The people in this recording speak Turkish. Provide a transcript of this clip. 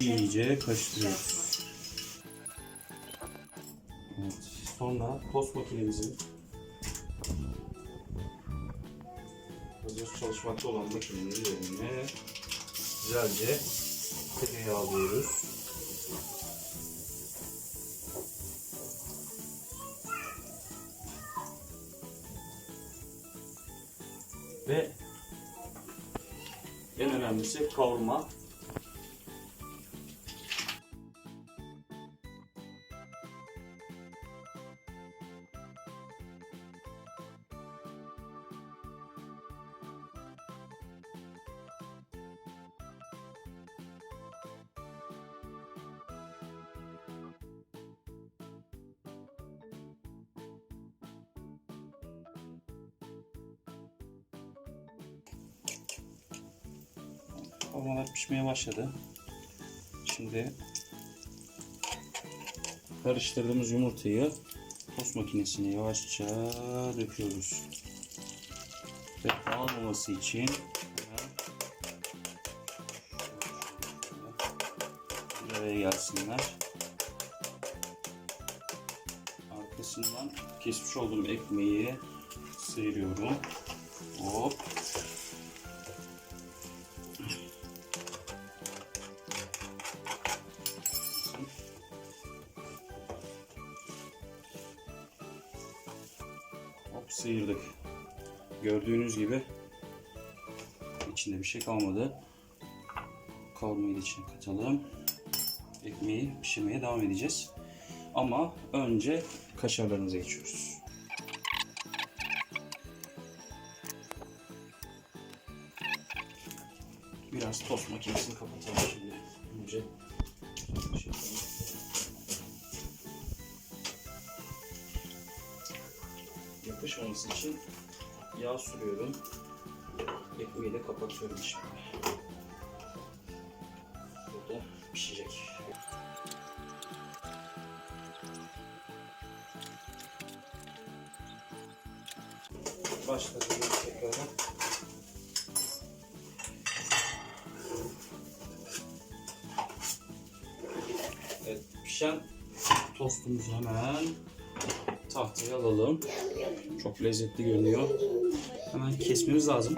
İyice karıştırıyoruz. Evet. Sonra tost makinemizin hazır çalışmakta olan makinenin üzerine güzelce tereyağı alıyoruz. Ve en önemlisi kavurma. Kavurmalar pişmeye başladı. Şimdi karıştırdığımız yumurtayı tost makinesine yavaşça döküyoruz. Ve dağılmaması için bir araya gelsinler. Arkasından kesmiş olduğum ekmeği sıyırıyorum. Hop. Sıyırdık. Gördüğünüz gibi içinde bir şey kalmadı. Kavurmayı da içine katalım. Ekmeği pişirmeye devam edeceğiz. Ama önce kaşarlarımıza geçiyoruz. Biraz tost makinesini kapatalım şimdi. Önce yapışmaması için yağ sürüyorum. Ekmeği de kapatıyorum şimdi. Burada pişecek. Başladı tekrardan. Evet, pişen tostumuzu hemen tahtaya alalım. Çok lezzetli görünüyor. Hemen kesmemiz lazım.